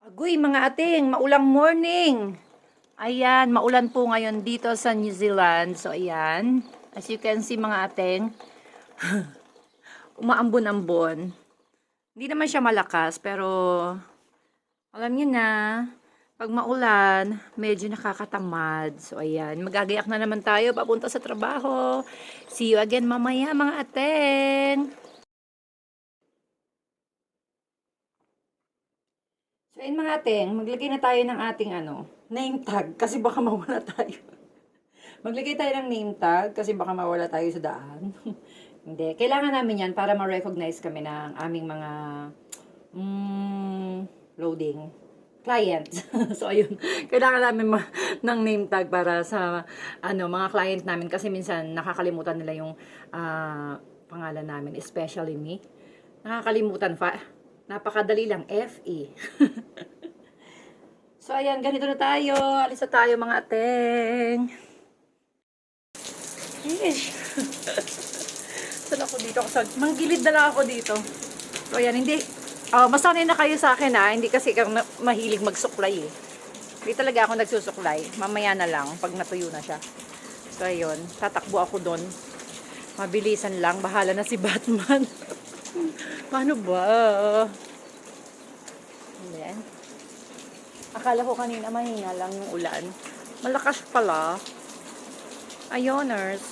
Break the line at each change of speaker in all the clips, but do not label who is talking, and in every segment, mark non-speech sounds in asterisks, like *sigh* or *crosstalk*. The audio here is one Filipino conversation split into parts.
Agoy mga ating, maulang morning. Ayan, maulan po ngayon dito sa New Zealand. So ayan, as you can see mga ating, *laughs* umaambon-ambon. Hindi naman siya malakas, pero alam niyo na, pag maulan, medyo nakakatamad. So ayan, magagayak na naman tayo papunta sa trabaho. See you again mamaya mga ating. So, ayun mga ating, maglagay na tayo ng ating ano, name tag kasi baka *laughs* mawala tayo. maglagay tayo ng name tag kasi baka mawala tayo sa daan. *laughs* Hindi, kailangan namin yan para ma-recognize kami ng aming mga mm, loading clients. *laughs* so, ayun, kailangan namin ma- ng name tag para sa ano mga client namin kasi minsan nakakalimutan nila yung ah, pangalan namin, especially me. Nakakalimutan pa. Napakadali lang, FE. *laughs* so, ayan, ganito na tayo. Alis na tayo, mga ateng. Ish. *laughs* Saan ako dito? Sa, manggilid na lang ako dito. So, ayan, hindi. Oh, masanay na kayo sa akin, ha? Hindi kasi na- mahilig magsuklay, eh. Hindi talaga ako nagsusuklay. Mamaya na lang, pag natuyo na siya. So, ayun. Tatakbo ako doon. Mabilisan lang. Bahala na si Batman. *laughs* Paano ba? Hindi. Akala ko kanina mahina lang yung ulan. Malakas pala. Ayoners.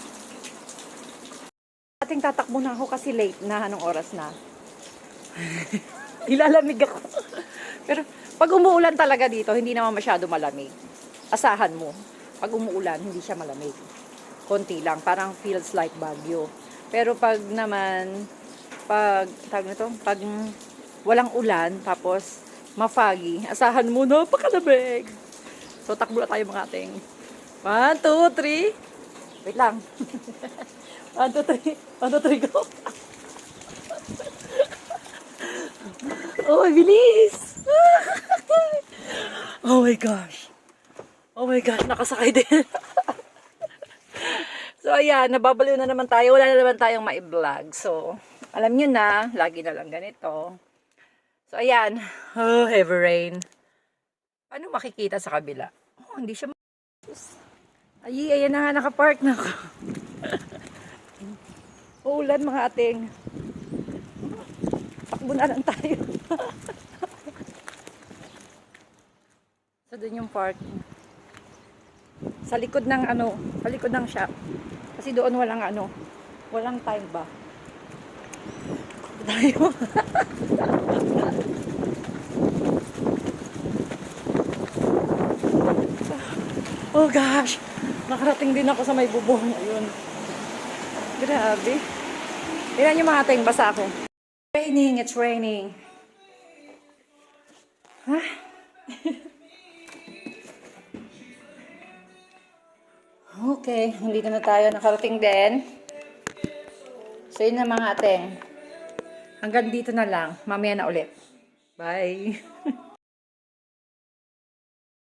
Ating tatakbo na ako kasi late na. Anong oras na? *laughs* Nilalamig ako. Pero pag umuulan talaga dito, hindi naman masyado malamig. Asahan mo. Pag umuulan, hindi siya malamig. Konti lang. Parang feels like bagyo. Pero pag naman, pag, tag nito, pag walang ulan, tapos mafagi, asahan mo, napakalamig. So, takbo na tayo mga ating. One, two, three. Wait lang. *laughs* One, two, three. One, two, three, go. *laughs* oh, bilis! *laughs* oh my gosh. Oh my gosh, nakasakay din. so, ayan, nababaliw na naman tayo. Wala na naman tayong ma-vlog. So, alam nyo na, lagi na lang ganito. So, ayan. Oh, heavy rain. Paano makikita sa kabila? Oh, hindi siya. Ay, ayan na nga, nakapark na ako. *laughs* Ulan mga ating. Takbo na lang tayo. *laughs* sa doon yung parking. Sa likod ng ano, sa likod ng shop. Kasi doon walang ano, walang time ba. Tayo. *laughs* oh gosh, nakarating din ako sa may bubong. Ayun. Grabe. Tingnan yung mga ating basa ako. Raining, it's raining. Ha? *laughs* Okay, hindi na tayo nakarating din. So yun na mga ating. Hanggang dito na lang. Mamaya na ulit. Bye. *laughs*